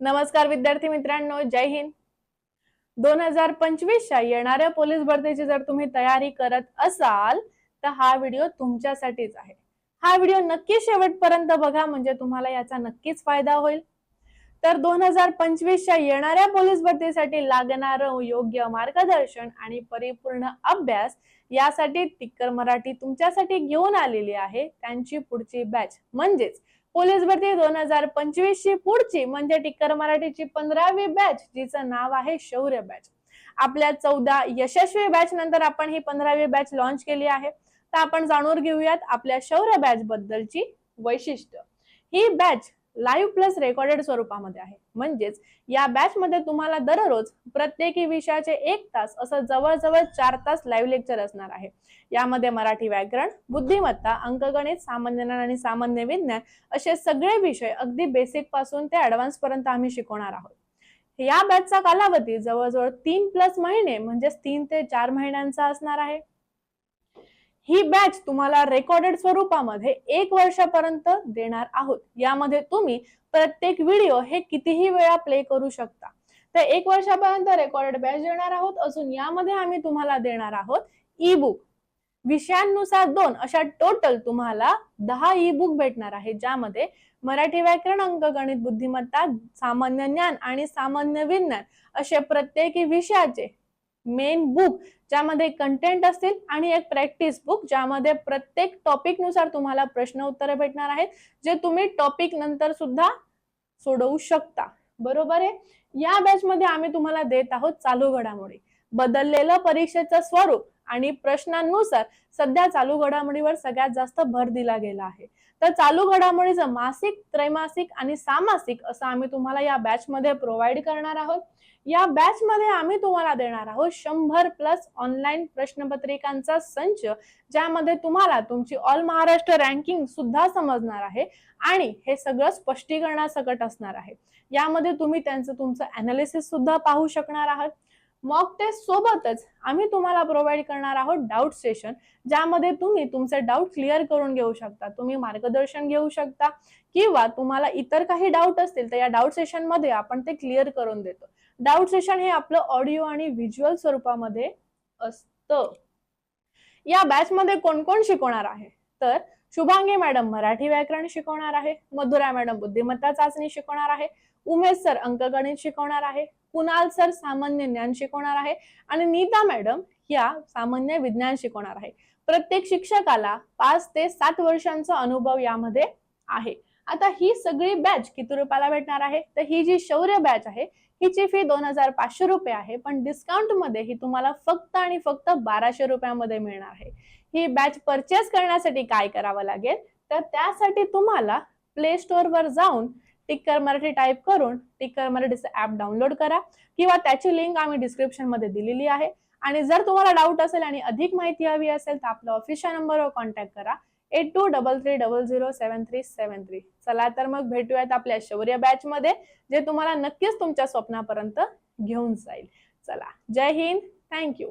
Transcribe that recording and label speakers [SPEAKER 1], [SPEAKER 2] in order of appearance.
[SPEAKER 1] नमस्कार विद्यार्थी मित्रांनो जय हिंद. दोन हजार पंचवीसच्या येणाऱ्या पोलीस भरतीची जर तुम्ही तयारी करत असाल तर हा व्हिडिओ तुमच्यासाठीच आहे. हा व्हिडिओ नक्की शेवटपर्यंत बघा म्हणजे तुम्हाला याचा नक्कीच फायदा होईल. तर दोन हजार पंचवीसच्या येणाऱ्या पोलीस भरतीसाठी लागणारं योग्य मार्गदर्शन आणि परिपूर्ण अभ्यास यासाठी टिक्कर मराठी तुमच्यासाठी घेऊन आलेली आहे. त्यांची पुढची बॅच म्हणजेच पोलीस भरती दोन हजार पंचवीस ची पुढची म्हणजे टिक्कर मराठीची पंधरावी बॅच जिचं नाव आहे शौर्य बॅच आपल्या चौदा यशस्वी बॅच नंतर आपण ही पंधरावी बॅच लॉन्च केली आहे. तर आपण जाणून घेऊयात आपल्या शौर्य बॅच बद्दलची वैशिष्ट्य. ही बॅच लाईव्ह प्लस रेकॉर्डेड स्वरूपामध्ये आहे. म्हणजेच या बॅच मध्ये तुम्हाला दररोज प्रत्येकी विषयाचे एक तास असं जवळजवळ चार तास लाईव्ह लेक्चर असणार आहे. यामध्ये मराठी व्याकरण बुद्धिमत्ता अंकगणित सामान्य ज्ञान आणि सामान्य विज्ञान असे सगळे विषय अगदी बेसिकपासून ते ऍडव्हान्स पर्यंत आम्ही शिकवणार आहोत. या बॅचचा कालावधी जवळजवळ तीन प्लस महिने म्हणजेच तीन ते चार महिन्यांचा असणार आहे. ही बॅच तुम्हाला रेकॉर्डेड स्वरूपामध्ये एक वर्षापर्यंत देणार आहोत. यामध्ये तुम्ही प्रत्येक व्हिडिओ हे कितीही वेळा प्ले करू शकता. तर एक वर्षापर्यंत रेकॉर्डेड बॅच देणार आहोत. अजून यामध्ये आम्ही तुम्हाला देणार आहोत ई बुक विषयांनुसार दोन अशा टोटल तुम्हाला दहा ई बुक भेटणार आहे ज्यामध्ये मराठी व्याकरण अंक गणित बुद्धिमत्ता सामान्य ज्ञान आणि सामान्य विज्ञान असे प्रत्येकी विषयाचे मेन बुक ज्यामध्ये कंटेंट असतील आणि एक प्रॅक्टिस बुक ज्यामध्ये प्रत्येक टॉपिकनुसार तुम्हाला प्रश्न उत्तरे भेटणार आहेत जे तुम्ही टॉपिक नंतर सुद्धा सोडवू शकता. बरोबर आहे? या बॅच मध्ये आम्ही तुम्हाला देत आहोत चालू घडामोडी. बदललेलं परीक्षेचं स्वरूप आणि प्रश्नांनुसार सध्या चालू घडामोडीवर सगळ्यात जास्त भर दिला गेला आहे. तर चालू घडामोडीचं मासिक त्रैमासिक आणि सामासिक असं आम्ही तुम्हाला या बॅचमध्ये प्रोव्हाइड करणार आहोत. या बॅचमध्ये आम्ही तुम्हाला देणार आहोत शंभर प्लस ऑनलाईन प्रश्नपत्रिकांचा संच ज्यामध्ये तुम्हाला तुमची ऑल महाराष्ट्र रँकिंग सुद्धा समजणार आहे आणि हे सगळं स्पष्टीकरणासकट असणार आहे. यामध्ये तुम्ही त्यांचं तुमचं अनालिसिस सुद्धा पाहू शकणार आहात. मॉक टेस्ट सोबतच आम्ही तुम्हाला प्रोव्हाइड करणार आहोत डाऊट सेशन ज्यामध्ये तुम्ही तुमचे डाऊट क्लिअर करून घेऊ शकता. तुम्ही मार्गदर्शन घेऊ शकता किंवा तुम्हाला इतर काही डाऊट असतील तर या डाऊट सेशनमध्ये आपण ते क्लिअर करून देतो. डाऊट सेशन हे आपलं ऑडिओ आणि व्हिज्युअल स्वरूपामध्ये असतं. या बॅच मध्ये कोण कोण शिकवणार आहे? तर शुभांगी मॅडम मराठी व्याकरण शिकवणार आहे. मधुरा मॅडम बुद्धिमत्ता चाचणी शिकवणार आहे. उमेश सर अंकगणित शिकवणार आहे. कुणाल सर सामान्य ज्ञान शिकवणार आहे. आणि नीता मॅडम या सामान्य विज्ञान शिकवणार आहे. प्रत्येक शिक्षकाला पाच ते सात वर्षांचा अनुभव यामध्ये आहे. आता ही सगळी बॅच किती रुपयाला भेटणार आहे? तर ही जी शौर्य बॅच आहे हिची फी दोन हजार पाचशे रुपये आहे पण डिस्काउंटमध्ये ही तुम्हाला फक्त आणि फक्त बाराशे रुपयामध्ये मिळणार आहे. ही बॅच परचेस करण्यासाठी काय करावं लागेल? तर त्यासाठी तुम्हाला प्ले स्टोअर वर जाऊन टिक्कर मराठी टाईप करून टिक्कर मराठीचं ऍप डाउनलोड करा किंवा त्याची लिंक आम्ही डिस्क्रिप्शनमध्ये दिलेली आहे. आणि जर तुम्हाला डाऊट असेल आणि अधिक माहिती हवी असेल तर आपला ऑफिशियल नंबरवर कॉन्टॅक्ट करा. Eight two double three double zero seven three seven three. चला तर मग भेटूयात आपल्या शौर्य बॅच मध्ये जे तुम्हाला नक्कीच तुमच्या स्वप्नापर्यंत घेऊन जाईल. चला जय हिंद थँक्यू.